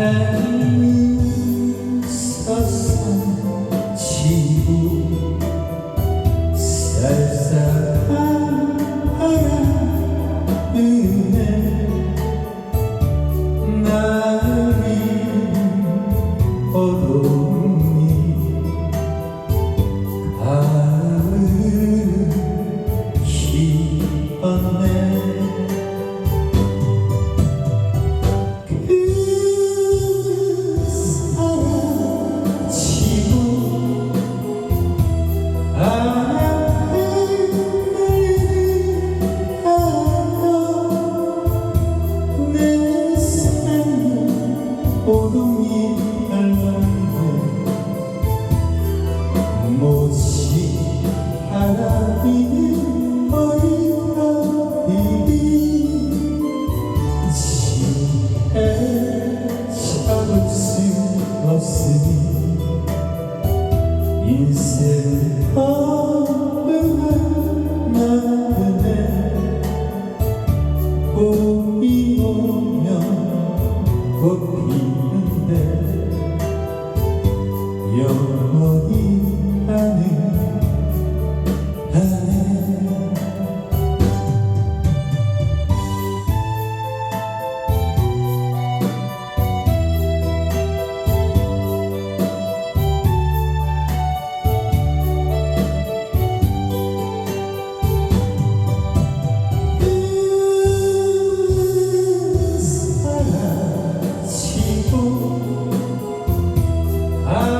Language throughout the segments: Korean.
heavenly எப்போதும் ஏ 영원히 안에 안에 그 사랑 치고 아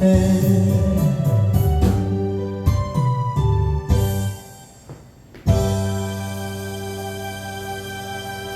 air.